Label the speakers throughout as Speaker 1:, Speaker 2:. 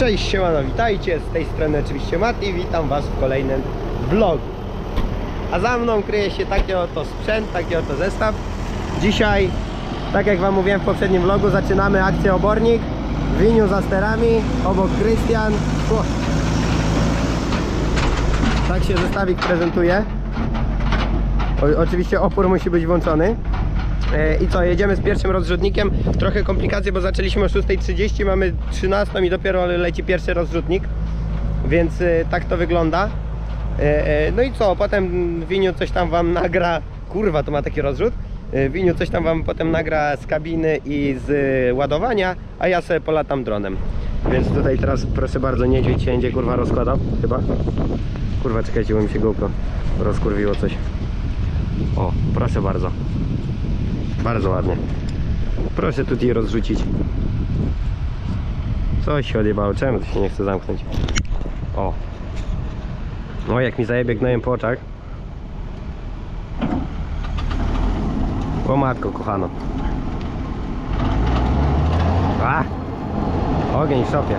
Speaker 1: Cześć, siemano, witajcie, z tej strony oczywiście Mati, witam was w kolejnym vlogu. A za mną kryje się taki oto sprzęt, taki oto zestaw. Dzisiaj, tak jak wam mówiłem w poprzednim vlogu, zaczynamy akcję obornik. Winiu za sterami, obok Krystian. Tak się zestawik prezentuje. O, oczywiście opór musi być włączony. E, I co, jedziemy z pierwszym rozrzutnikiem. Trochę komplikacji, bo zaczęliśmy o 6.30, mamy 13 i dopiero leci pierwszy rozrzutnik. Więc e, tak to wygląda. E, No i co, potem Winiu coś tam wam nagra. Kurwa, to ma taki rozrzut. Winiu coś tam wam potem nagra z kabiny i z ładowania, a ja sobie polatam dronem. Więc tutaj teraz proszę bardzo, niedźwiedź się będzie kurwa rozkładał, chyba. Kurwa, czekajcie, bo mi się GoPro rozkurwiło coś. O, proszę bardzo. Bardzo ładnie. Proszę tutaj rozrzucić. Coś się odjebało. Czemu to się nie chce zamknąć? O. O, jak mi zajebie gnojem po oczach. O matko, kochano. A! Ogień w szopie.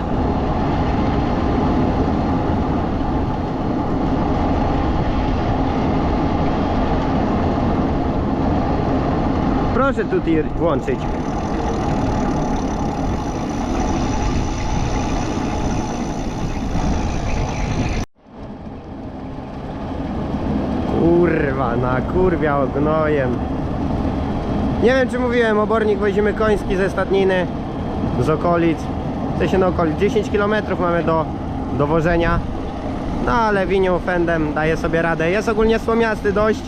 Speaker 1: Proszę tutaj włączyć. Kurwa, na kurwia gnojem. Nie wiem czy mówiłem, obornik wozimy koński ze stadniny z okolic. W sensie na okolic. 10 km mamy do, do wożenia. No ale winią fendem daje sobie radę. Jest ogólnie słomiasty dość.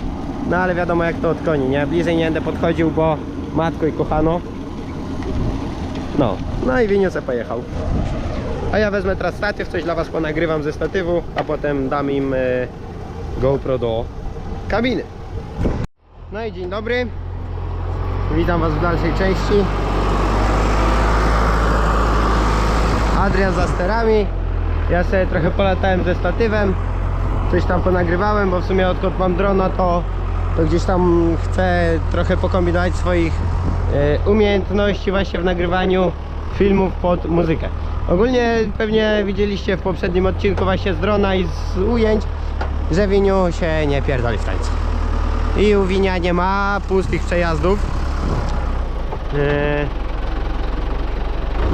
Speaker 1: No ale wiadomo jak to od koni, nie? Bliżej nie będę podchodził, bo matko i kochano. No, no i winiu se pojechał. A ja wezmę teraz statyw, coś dla was ponagrywam ze statywu, a potem dam im e, GoPro do kabiny. No i dzień dobry. Witam was w dalszej części. Adrian za sterami. Ja sobie trochę polatałem ze statywem. Coś tam ponagrywałem, bo w sumie odkąd mam drona to, to gdzieś tam chcę trochę pokombinować swoich e, umiejętności właśnie w nagrywaniu filmów pod muzykę. Ogólnie pewnie widzieliście w poprzednim odcinku właśnie z drona i z ujęć, że Winiu się nie pierdoli w tańcu. I u Winia nie ma pustych przejazdów. E,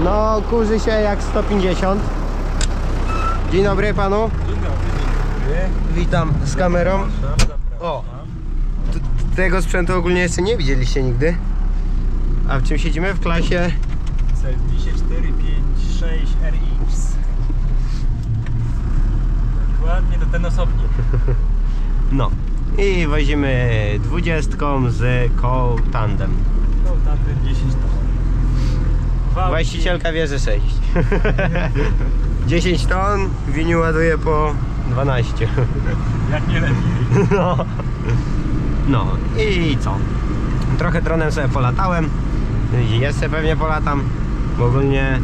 Speaker 1: no kurzy się jak 150. Dzień dobry panu.
Speaker 2: Dzień dobry,
Speaker 1: Witam z kamerą. O. Tego sprzętu ogólnie jeszcze nie widzieliście nigdy. A w czym siedzimy? W klasie
Speaker 2: Serwisie 456 RX. Dokładnie to ten osobnik.
Speaker 1: No. I wozimy dwudziestką z koł tandem.
Speaker 2: No tamten 10 ton. Wałki.
Speaker 1: Właścicielka wie, że 6. 10 ton, winiu ładuje po 12.
Speaker 2: Jak nie lepiej.
Speaker 1: No. No i co? Trochę dronem sobie polatałem. Jeszcze pewnie polatam. Bo ogólnie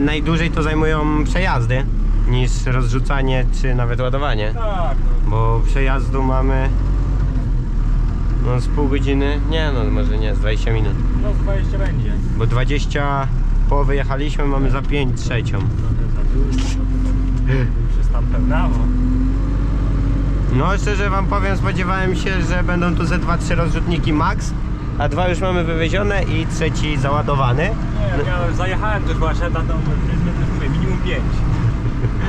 Speaker 1: najdłużej to zajmują przejazdy niż rozrzucanie czy nawet ładowanie.
Speaker 2: Tak, no.
Speaker 1: Bo przejazdu mamy no z pół godziny, nie no może nie, z 20 minut.
Speaker 2: no 20 będzie.
Speaker 1: Bo 20 po wyjechaliśmy, mamy za 5 trzecią.
Speaker 2: Trochę za dużo. Już jest tam pełnawo.
Speaker 1: No szczerze wam powiem, spodziewałem się, że będą tu ze 2-3 rozrzutniki max, a dwa już mamy wywiezione i trzeci załadowany.
Speaker 2: Nie, jak ja zajechałem też właśnie na tą pryzmę, mówię, minimum 5.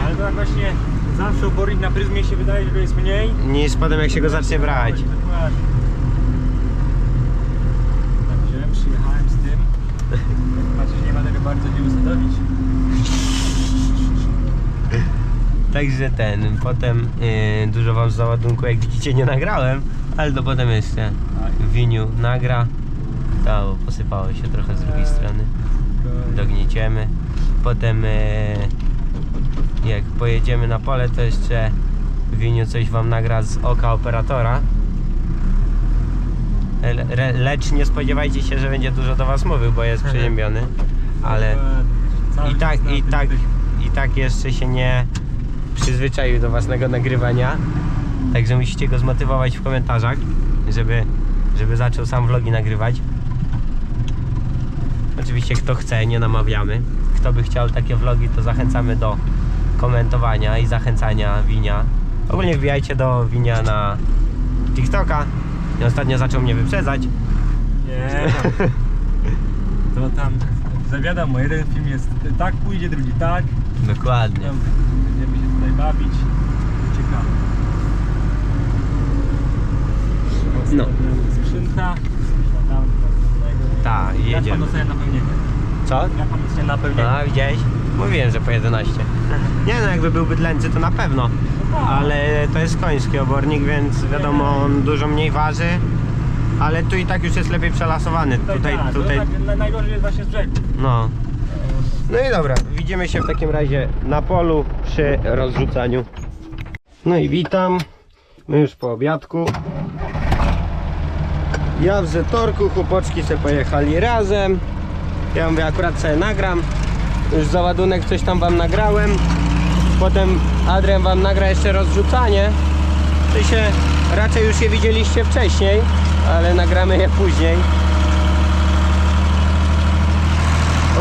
Speaker 2: Ale to tak właśnie zawsze obornik na pryzmie się wydaje, że go jest mniej.
Speaker 1: Niż potem jak się go zacznie brać.
Speaker 2: Dokładnie. Także przyjechałem z tym. Patrzę, nie ma tego bardzo nie usadowić.
Speaker 1: Także ten, potem yy, dużo wam z załadunku jak widzicie nie nagrałem, ale to potem jeszcze w winiu nagra. To posypało się trochę z drugiej strony. Dognieciemy. Potem yy, jak pojedziemy na pole to jeszcze winiu coś wam nagra z oka operatora. Le, le, lecz nie spodziewajcie się, że będzie dużo do was mówił, bo jest przeziębiony. Ale i tak, i tak, i tak jeszcze się nie przyzwyczaił do własnego nagrywania. Także musicie go zmotywować w komentarzach, żeby, żeby zaczął sam vlogi nagrywać. Oczywiście kto chce, nie namawiamy. kto by chciał takie vlogi, to zachęcamy do komentowania i zachęcania Winia. Ogólnie wbijajcie do Winia na TikToka. Ostatnio zaczął mnie wyprzedzać.
Speaker 2: Nie, tam, to tam zawiadam, jeden film jest tak pójdzie, drugi tak.
Speaker 1: Dokładnie.
Speaker 2: Tam będziemy się tutaj bawić. Ciekawe.
Speaker 1: No.
Speaker 2: Skrzynka.
Speaker 1: Tak,
Speaker 2: Jak
Speaker 1: jedziemy.
Speaker 2: pan dostaje napełnienie?
Speaker 1: Co?
Speaker 2: Jak pan dostaje napełnienie?
Speaker 1: A, widziałeś? Mówiłem, że po 11. Nie no, jakby był bydlęcy to na pewno. Ale to jest koński obornik, więc wiadomo, on dużo mniej waży. Ale tu i tak już jest lepiej przelasowany. Tutaj,
Speaker 2: tak,
Speaker 1: tutaj,
Speaker 2: To tak, na- najgorzej jest właśnie z brzegu.
Speaker 1: no. No i dobra, widzimy się w takim razie na polu przy rozrzucaniu. No i witam. My już po obiadku. Ja w Zetorku, chłopoczki sobie pojechali razem. Ja mówię, akurat sobie nagram. Już załadunek coś tam wam nagrałem. Potem Adrian wam nagra jeszcze rozrzucanie. To się raczej już je widzieliście wcześniej, ale nagramy je później.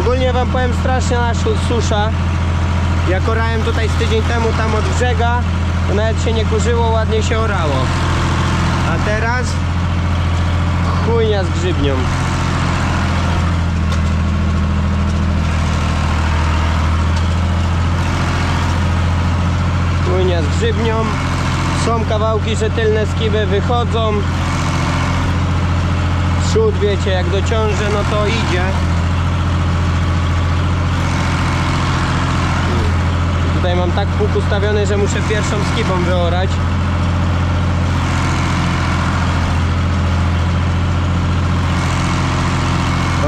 Speaker 1: Ogólnie wam powiem strasznie nasza susza. Jak orałem tutaj z tydzień temu tam od brzega, to nawet się nie kurzyło, ładnie się orało. A teraz chujnia z grzybnią. Chujnia z grzybnią. Są kawałki, że tylne skiby wychodzą. Przód wiecie, jak dociążę, no to idzie. Tutaj mam tak pług ustawiony, że muszę pierwszą skibą wyorać.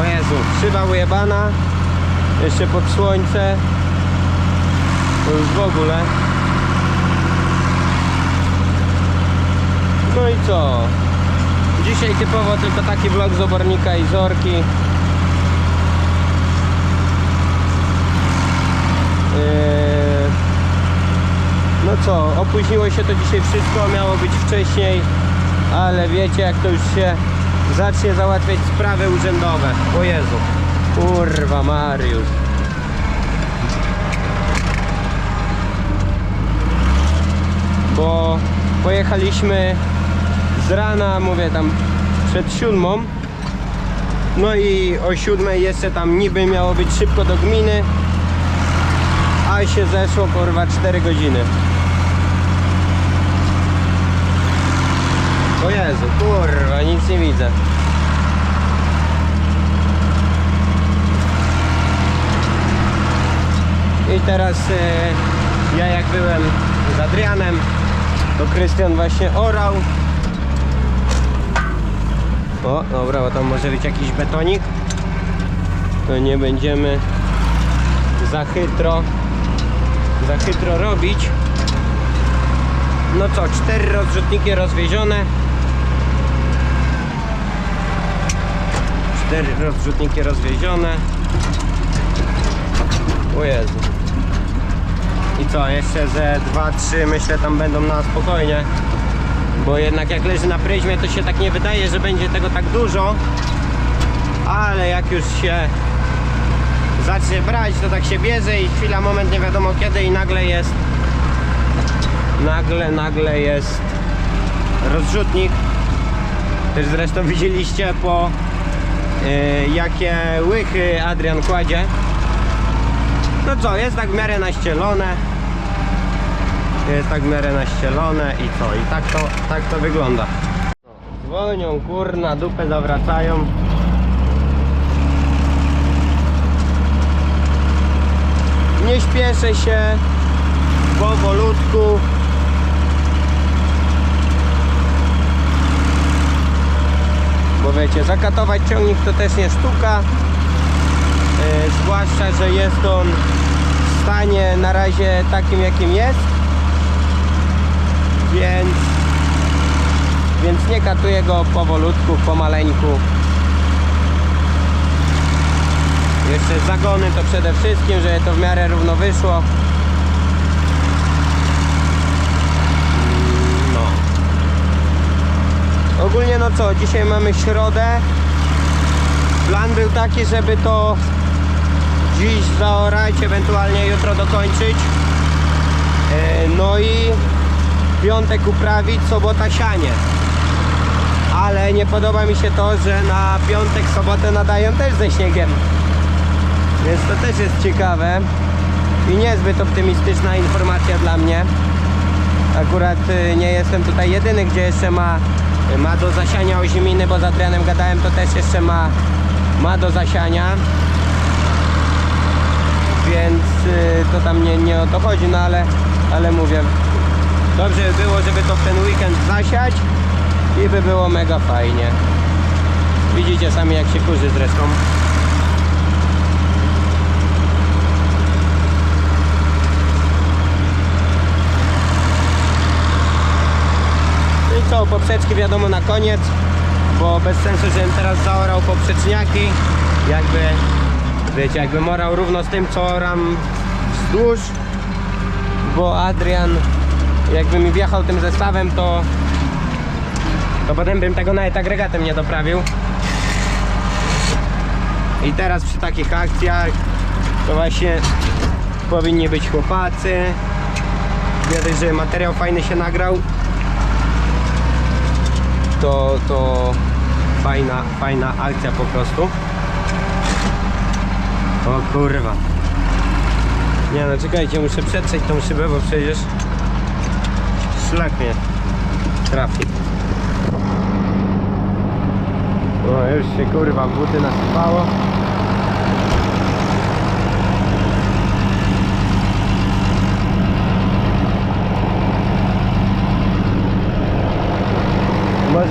Speaker 1: O Jezu, szyba ujebana. Jeszcze pod słońce. To już w ogóle. No i co? Dzisiaj typowo tylko taki vlog z obornika i zorki. Co, opóźniło się to dzisiaj wszystko, miało być wcześniej, ale wiecie jak to już się zacznie załatwiać sprawy urzędowe. O Jezu, kurwa Mariusz. Bo pojechaliśmy z rana, mówię tam przed siódmą. No i o siódmej jeszcze tam niby miało być szybko do gminy, a się zeszło kurwa 4 godziny. O Jezu, kurwa, nic nie widzę. I teraz e, ja jak byłem z Adrianem, to Krystian właśnie orał. O, dobra, bo tam może być jakiś betonik. To nie będziemy za chytro za chytro robić. No co, cztery rozrzutniki rozwiezione. Cztery rozrzutniki rozwiezione. O Jezu. I co, jeszcze ze dwa, trzy myślę tam będą na spokojnie. Bo jednak jak leży na pryzmie to się tak nie wydaje, że będzie tego tak dużo. Ale jak już się zacznie brać, to tak się bierze i chwila, moment, nie wiadomo kiedy i nagle jest nagle, nagle jest rozrzutnik też zresztą widzieliście po jakie łychy Adrian kładzie? No co, jest tak w miarę naścielone. Jest tak w miarę naścielone i co, i tak to, tak to wygląda. Zwolnią, kurna, dupę zawracają. Nie śpieszę się powolutku bo wiecie, zakatować ciągnik to też nie sztuka. Yy, zwłaszcza, że jest on w stanie na razie takim jakim jest. Więc więc nie katuję go powolutku, pomaleńku. Jeszcze zagony to przede wszystkim, żeby to w miarę równo wyszło. Ogólnie no co, dzisiaj mamy środę. Plan był taki, żeby to dziś zaorać, ewentualnie jutro dokończyć. E, No i piątek uprawić, sobota sianie. Ale nie podoba mi się to, że na piątek, sobotę nadają też ze śniegiem. Więc to też jest ciekawe i niezbyt optymistyczna informacja dla mnie. Akurat y, nie jestem tutaj jedyny, gdzie jeszcze ma, ma do zasiania oziminy, bo z Adrianem gadałem, to też jeszcze ma, ma do zasiania. Więc y, to tam nie, nie o to chodzi, no ale, ale mówię, dobrze by było, żeby to w ten weekend zasiać i by było mega fajnie. Widzicie sami jak się kurzy zresztą. Co, poprzeczki wiadomo na koniec, bo bez sensu, żebym teraz zaorał poprzeczniaki, jakby, wiecie, jakbym orał równo z tym, co oram wzdłuż, bo Adrian, jakby mi wjechał tym zestawem, to to potem bym tego nawet agregatem nie doprawił. I teraz przy takich akcjach to właśnie powinni być chłopacy. Widać, że materiał fajny się nagrał. To, to fajna, fajna akcja po prostu. O kurwa. Nie no czekajcie, muszę przetrzeć tą szybę, bo przecież szlak mnie trafi. O, już się kurwa buty nasypało.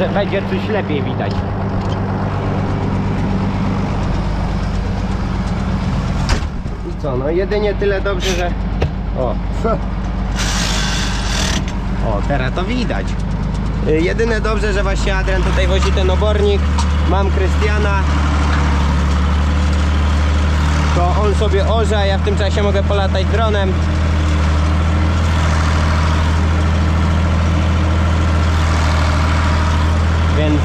Speaker 1: Może będzie coś lepiej widać. I co, no jedynie tyle dobrze, że... O, o teraz to widać. Y, Jedyne dobrze, że właśnie Adrian tutaj wozi ten obornik. Mam Krystiana. To on sobie orze, a ja w tym czasie mogę polatać dronem. Więc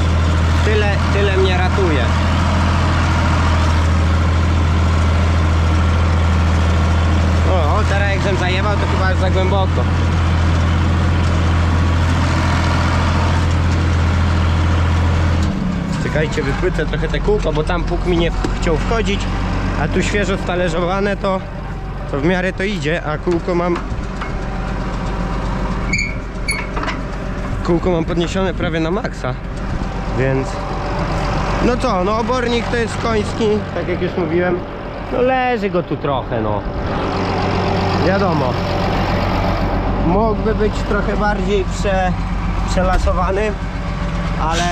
Speaker 1: tyle, tyle mnie ratuje. O, teraz jak zajebał, to chyba aż za głęboko. Czekajcie, wypłycę trochę te kółko, bo tam puk mi nie chciał wchodzić, a tu świeżo stalerzowane to, to w miarę to idzie, a kółko mam kółko mam podniesione prawie na maksa, więc no co, no obornik to jest koński, tak jak już mówiłem, no leży go tu trochę, no wiadomo mógłby być trochę bardziej prze, przelasowany, ale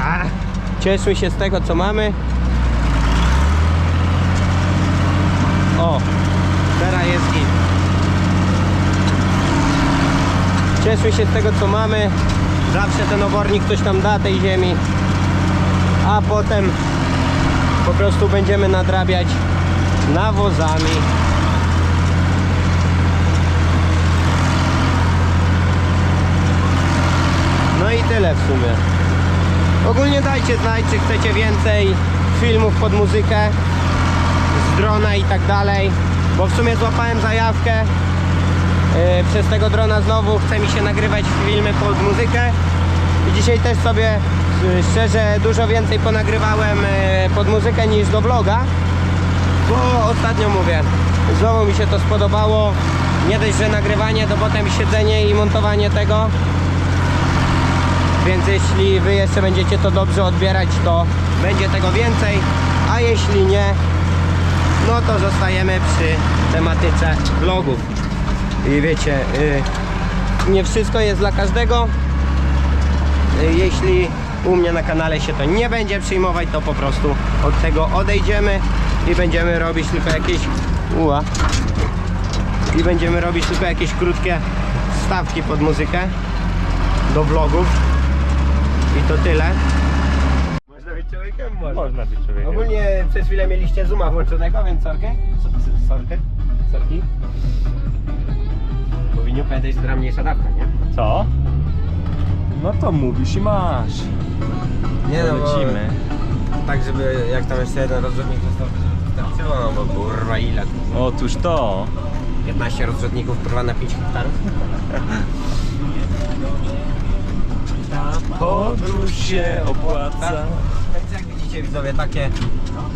Speaker 1: a, cieszmy się z tego co mamy. O, teraz jest git. Cieszmy się z tego co mamy. Zawsze ten obornik coś tam da tej ziemi. A potem po prostu będziemy nadrabiać nawozami. No i tyle w sumie. Ogólnie dajcie znać, czy chcecie więcej filmów pod muzykę z drona i tak dalej, bo w sumie złapałem zajawkę. Yy, przez tego drona znowu chce mi się nagrywać filmy pod muzykę. I dzisiaj też sobie yy, szczerze dużo więcej ponagrywałem yy, pod muzykę niż do vloga, bo ostatnio mówię, znowu mi się to spodobało. Nie dość, że nagrywanie, to potem siedzenie i montowanie tego. Więc jeśli wy jeszcze będziecie to dobrze odbierać, to będzie tego więcej, a jeśli nie, no to zostajemy przy tematyce vlogów. I wiecie, y, nie wszystko jest dla każdego. Jeśli u mnie na kanale się to nie będzie przyjmować, to po prostu od tego odejdziemy i będziemy robić tylko jakieś uła, i będziemy robić tylko jakieś krótkie stawki pod muzykę do vlogów. I to tyle. Można być człowiekiem?
Speaker 2: Można być człowiekiem.
Speaker 1: Ogólnie przez chwilę mieliście zooma włączonego, więc sorkę. Sorkę. Sorki. Powinien pamiętać, że mniejsza dawka, nie?
Speaker 2: Co? No to mówisz i masz.
Speaker 1: Nie
Speaker 2: Lecimy.
Speaker 1: Tak, żeby jak tam jeszcze jeden rozrzutnik został wyrzucony. czerwoną, bo kurwa ile?
Speaker 2: Otóż to.
Speaker 1: 15 rozrzutników kurwa na 5 hektarów?
Speaker 2: Ta podróż się opłaca.
Speaker 1: Więc jak widzicie widzowie, takie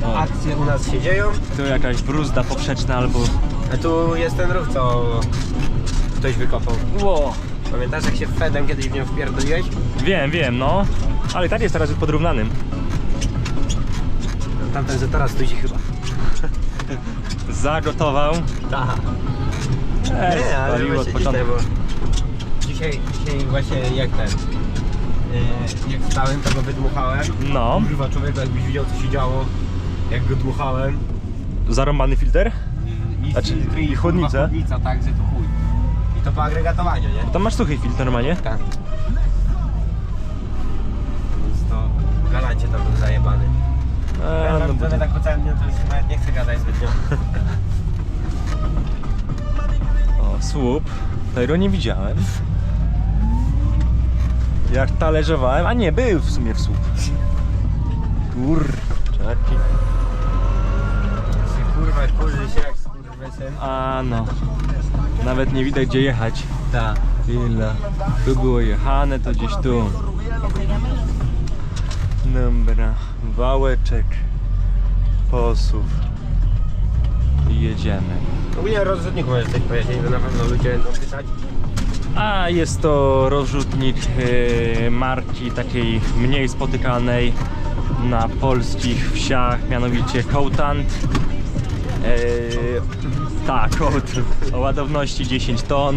Speaker 2: O.
Speaker 1: akcje u nas się dzieją.
Speaker 2: Tu jakaś bruzda poprzeczna albo...
Speaker 1: A tu jest ten rów, co ktoś wykopał.
Speaker 2: Ło.
Speaker 1: Pamiętasz jak się Fedem kiedyś w nią wpierdoliłeś?
Speaker 2: Wiem, wiem, no. Ale tak jest teraz już podrównanym.
Speaker 1: Tamten, że teraz tu chyba.
Speaker 2: Zagotował.
Speaker 1: Tak.
Speaker 2: Ej,
Speaker 1: Nie, ale
Speaker 2: spaliło od
Speaker 1: właśnie
Speaker 2: początku.
Speaker 1: dzisiaj, bo dzisiaj, dzisiaj właśnie jak ten, yy, jak wstałem, to go wydmuchałem.
Speaker 2: No.
Speaker 1: Kurwa, człowieku, jakbyś widział co się działo, jak go dmuchałem.
Speaker 2: Zarąbany filtr?
Speaker 1: I,
Speaker 2: Znaczy, i
Speaker 1: kurwa,
Speaker 2: chłodnicę?
Speaker 1: chłodnica, tak, że to chuj. I to po agregatowaniu, nie?
Speaker 2: Tam masz suchy filtr normalnie?
Speaker 1: Tak. Więc to w galancie tam był zajebany.
Speaker 2: Eee, no
Speaker 1: no,
Speaker 2: bo...
Speaker 1: tak po całym dniu to już nawet nie chcę gadać zbytnio.
Speaker 2: O, słup. Tego nie widziałem. Jak talerzowałem, a nie, był w sumie w słup. Kur... Czaki.
Speaker 1: Się kurwa kurzy się jak skurwysyn.
Speaker 2: A no. Nawet nie widać gdzie jechać.
Speaker 1: Tak.
Speaker 2: Ile? Tu było jechane, to gdzieś tu. Dobra. Wałeczek. Posuw. I jedziemy.
Speaker 1: Ogólnie o rozrzutniku możesz coś powiedzieć, bo na pewno ludzie będą pytać.
Speaker 2: A jest to rozrzutnik e, marki takiej mniej spotykanej na polskich wsiach, mianowicie Coatant. E, tak, Coatant. O ładowności 10 ton.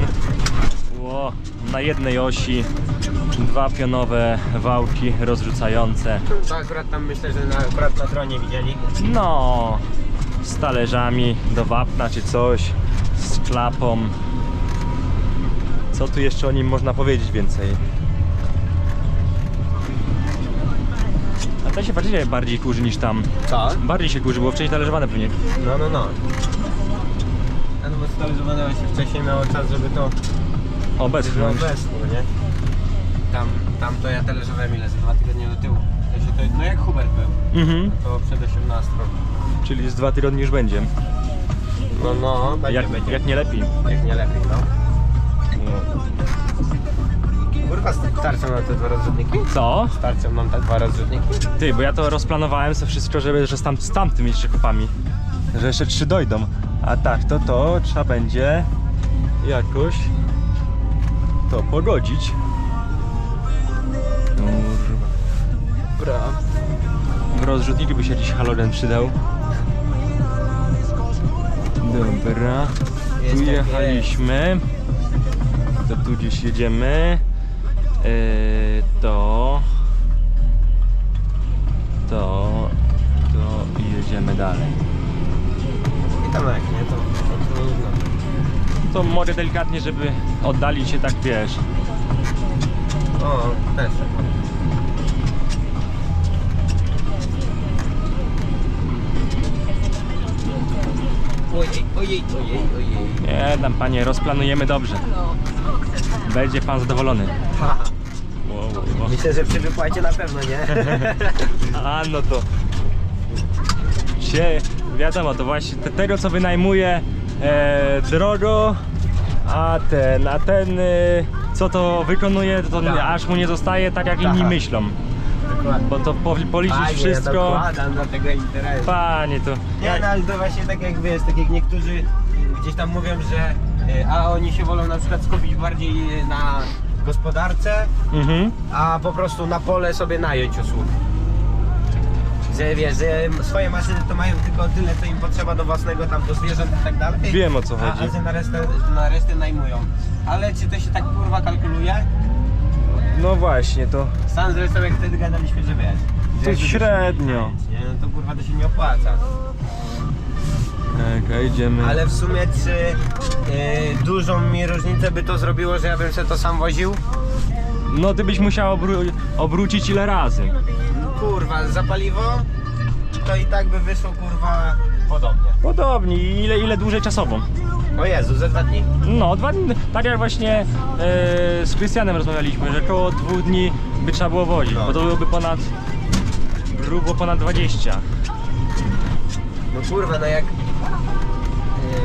Speaker 2: Ło, na jednej osi dwa pionowe wałki rozrzucające.
Speaker 1: To akurat tam myślę, że na, akurat na dronie widzieli.
Speaker 2: No, z talerzami do wapna czy coś, z klapą. Co tu jeszcze o nim można powiedzieć więcej? A ten się bardziej, bardziej kurzy niż tam.
Speaker 1: Co?
Speaker 2: Bardziej się kurzy, było wcześniej talerzowane pewnie.
Speaker 1: No, no, no. A no bo stabilizowane właśnie wcześniej miało czas, żeby to
Speaker 2: Obecność.
Speaker 1: weszło, nie? Tam, tam to ja talerzowałem ile? Za dwa tygodnie do tyłu. To się to, no jak Hubert był,
Speaker 2: Mhm.
Speaker 1: to przed 18.
Speaker 2: Czyli z dwa tygodnie już będzie.
Speaker 1: No, no, będzie,
Speaker 2: Jak,
Speaker 1: będzie.
Speaker 2: jak nie lepiej.
Speaker 1: Jak nie lepiej, no. Kurwa, starczą nam te dwa rozrzutniki?
Speaker 2: Co?
Speaker 1: Starczą nam te dwa rozrzutniki?
Speaker 2: Ty, bo ja to rozplanowałem sobie wszystko, żeby, że z, tam, z tamtym jeszcze kopami. Że jeszcze trzy dojdą. A tak, to to trzeba będzie jakoś to pogodzić. Kurwa.
Speaker 1: Bra.
Speaker 2: W rozrzutniku by się jakiś halogen przydał. Dobra. Tu jechaliśmy. To tu gdzieś jedziemy. Yy, to. To. To i jedziemy dalej.
Speaker 1: I tam jak nie, to, to.
Speaker 2: To może delikatnie, żeby oddalić się tak wiesz.
Speaker 1: O, też. Ojej, ojej, ojej, ojej.
Speaker 2: Nie, tam panie, rozplanujemy dobrze. Będzie pan zadowolony.
Speaker 1: Ha. Myślę, że przy wypłacie na pewno nie.
Speaker 2: A no to się wiadomo, to właśnie te, tego co wynajmuje e, drogo, a ten, a ten e, co to wykonuje, to
Speaker 1: Tak.
Speaker 2: aż mu nie zostaje tak jak inni
Speaker 1: Tak.
Speaker 2: myślą.
Speaker 1: Dokładnie.
Speaker 2: Bo to po, policzyć
Speaker 1: Fajnie, Ja
Speaker 2: wszystko.
Speaker 1: dokładam do tego interesu.
Speaker 2: Panie to.
Speaker 1: Nie, no ale to właśnie tak jak wiesz, tak jak niektórzy gdzieś tam mówią, że y, a oni się wolą na przykład skupić bardziej y, na gospodarce,
Speaker 2: Mhm.
Speaker 1: a po prostu na pole sobie nająć usług. Że wiesz, że swoje maszyny to mają tylko tyle, co im potrzeba do własnego tam, do zwierząt i tak dalej.
Speaker 2: Wiem, o co
Speaker 1: a,
Speaker 2: chodzi.
Speaker 1: A że na resztę, na resztę najmują. Ale czy to się tak kurwa kalkuluje?
Speaker 2: No właśnie, to,
Speaker 1: Sam zresztą jak wtedy gadaliśmy, że wiesz.
Speaker 2: To średnio.
Speaker 1: się Nie, no to kurwa to się nie opłaca.
Speaker 2: Okej, idziemy.
Speaker 1: Ale w sumie czy y, dużą mi różnicę by to zrobiło, że ja bym się to sam woził?
Speaker 2: No ty byś musiał obró- obrócić ile razy.
Speaker 1: No, kurwa, za paliwo to i tak by wyszło kurwa podobnie.
Speaker 2: Podobnie, i ile, ile dłużej czasowo.
Speaker 1: O Jezu, ze dwa dni.
Speaker 2: No, dwa dni, tak jak właśnie e, z Krystianem rozmawialiśmy, że około dwóch dni by trzeba było wozić,
Speaker 1: No.
Speaker 2: bo to byłoby ponad, grubo ponad 20.
Speaker 1: No kurwa, no jak... Yy,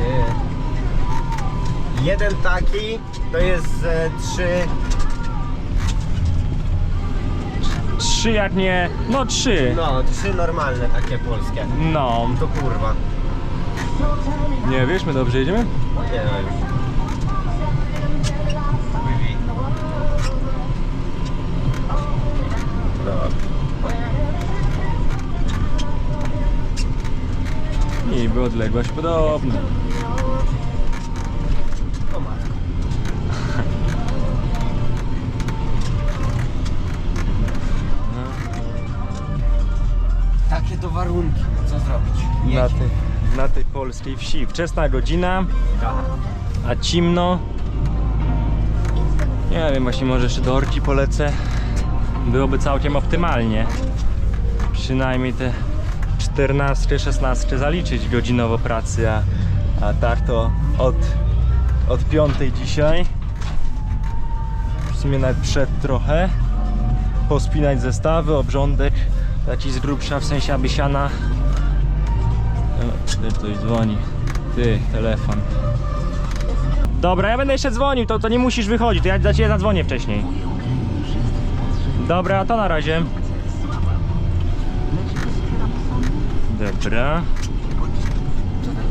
Speaker 1: jeden taki to jest e, trzy...
Speaker 2: Trzy jak nie... No trzy.
Speaker 1: No, trzy normalne takie polskie.
Speaker 2: No.
Speaker 1: To kurwa.
Speaker 2: Nie wiesz, my dobrze jedziemy?
Speaker 1: Nie no już.
Speaker 2: Niby odległość podobna.
Speaker 1: Takie to warunki, no co zrobić?
Speaker 2: Na, tej, na tej polskiej wsi. Wczesna godzina, a cimno. Nie wiem, właśnie może jeszcze do Orki polecę. Byłoby całkiem optymalnie. Przynajmniej te 14-16 zaliczyć godzinowo pracy, a, a tak to od, od 5 dzisiaj. W sumie nawet przed trochę. Pospinać zestawy, obrządek, dać i z grubsza, w sensie aby siana. Tutaj ktoś dzwoni. Ty, telefon. Dobra, ja będę jeszcze dzwonił, to, to nie musisz wychodzić, to ja za ciebie zadzwonię wcześniej. Dobra, to na razie. Dobra.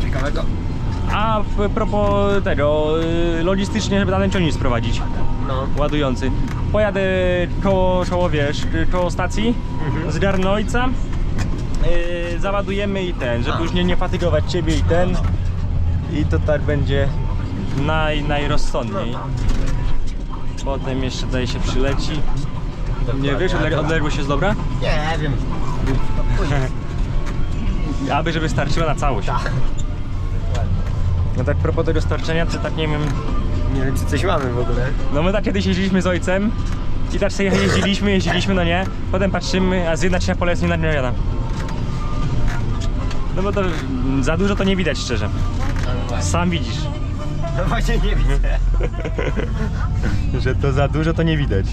Speaker 1: Ciekawego?
Speaker 2: A propos tego, y, logistycznie, żeby danen ciągnik sprowadzić,
Speaker 1: No.
Speaker 2: ładujący. Pojadę koło, koło wiesz, koło stacji
Speaker 1: Mhm.
Speaker 2: z Garnojca. Yy, załadujemy i ten, żeby
Speaker 1: A.
Speaker 2: już nie, nie fatygować ciebie i ten. I to tak będzie naj, najrozsądniej.
Speaker 1: No.
Speaker 2: Potem jeszcze tutaj się przyleci. Nie
Speaker 1: Dokładnie.
Speaker 2: wiesz, odleg- odległość jest dobra?
Speaker 1: Nie wiem.
Speaker 2: Aby żeby starczyła na całość.
Speaker 1: Tak.
Speaker 2: No tak propos tego starczenia, to tak nie wiem.
Speaker 1: Nie wiem, czy coś mamy w ogóle.
Speaker 2: No my tak kiedyś jeździliśmy z ojcem i tak sobie jeździliśmy, jeździliśmy, no nie. Potem patrzymy, a z jedna trzecia pola jest nienadmieniona. No bo to za dużo to nie widać szczerze. Sam widzisz,
Speaker 1: No właśnie nie widzę.
Speaker 2: że to za dużo to nie widać.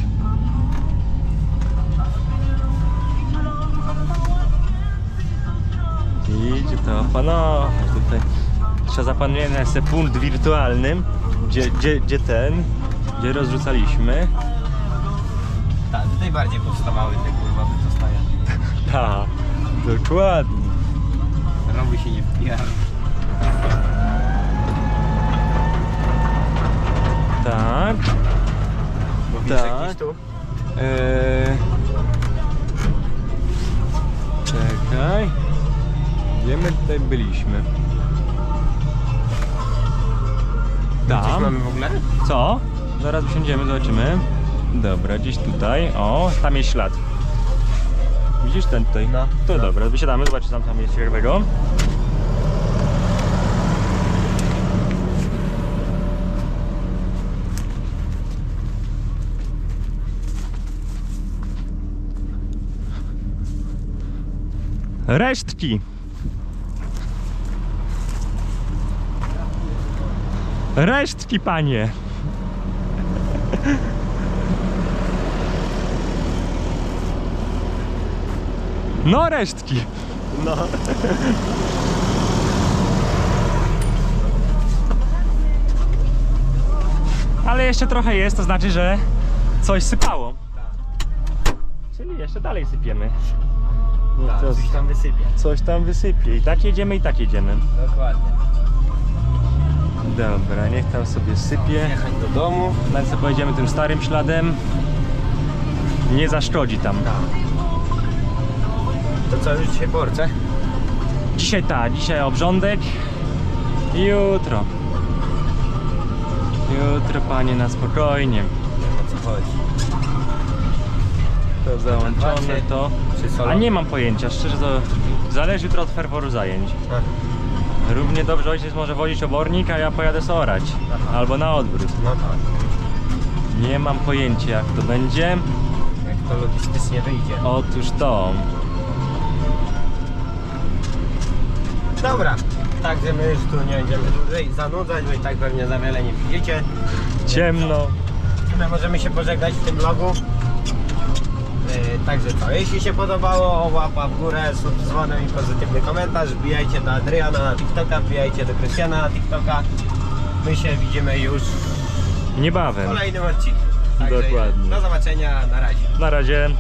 Speaker 2: Idzie to opanować tutaj. Trzeba zapamiętać sobie punkt wirtualny, gdzie, gdzie, gdzie ten, gdzie rozrzucaliśmy.
Speaker 1: Tak, tutaj bardziej powstawały te kurwa wydostaje.
Speaker 2: Tak, dokładnie.
Speaker 1: Robi się nie wpija.
Speaker 2: Tak.
Speaker 1: Mówisz
Speaker 2: Tak.
Speaker 1: tu?
Speaker 2: Eee... Czekaj. Gdzie my tutaj byliśmy? Tam.
Speaker 1: mamy w ogóle?
Speaker 2: Co? Zaraz usiądziemy, zobaczymy. Dobra, gdzieś tutaj. O, tam jest ślad. Widzisz ten tutaj?
Speaker 1: No.
Speaker 2: To
Speaker 1: No.
Speaker 2: dobra, wysiadamy, zobaczymy tam, tam jest ciekawego. Resztki. Resztki, panie. No, resztki.
Speaker 1: No.
Speaker 2: Ale jeszcze trochę jest, to znaczy, że coś sypało. Czyli jeszcze dalej sypiemy. No
Speaker 1: Tak,
Speaker 2: to
Speaker 1: coś tam wysypie.
Speaker 2: coś tam wysypie. I tak jedziemy, i tak jedziemy.
Speaker 1: Dokładnie.
Speaker 2: Dobra, niech tam sobie sypie.
Speaker 1: Jechać do domu.
Speaker 2: Sobie pojedziemy tym starym śladem. Nie zaszkodzi tam.
Speaker 1: To co, już dzisiaj porce?
Speaker 2: Dzisiaj tak, dzisiaj obrządek. Jutro. Jutro panie na spokojnie.
Speaker 1: O co chodzi?
Speaker 2: To załączone to.
Speaker 1: Czy?
Speaker 2: A nie mam pojęcia, szczerze to zależy jutro od ferworu zajęć.
Speaker 1: A,
Speaker 2: Równie dobrze ojciec może wozić obornik, a ja pojadę sorać. Albo na odwrót.
Speaker 1: No tak.
Speaker 2: Nie mam pojęcia jak to będzie.
Speaker 1: Jak to logistycznie wyjdzie.
Speaker 2: Otóż to.
Speaker 1: Dobra. Także my już tu nie będziemy dłużej zanudzać, bo i tak pewnie za wiele nie widzicie.
Speaker 2: Ciemno.
Speaker 1: My możemy się pożegnać w tym vlogu. Także co, jeśli się podobało, łapa w górę, sub dzwonem i pozytywny komentarz, wbijajcie do Adriana na TikToka, wbijajcie do Krystiana na TikToka. My się widzimy już w
Speaker 2: Niebawem.
Speaker 1: kolejnym odcinku.
Speaker 2: Dokładnie.
Speaker 1: Do zobaczenia, na razie.
Speaker 2: Na razie.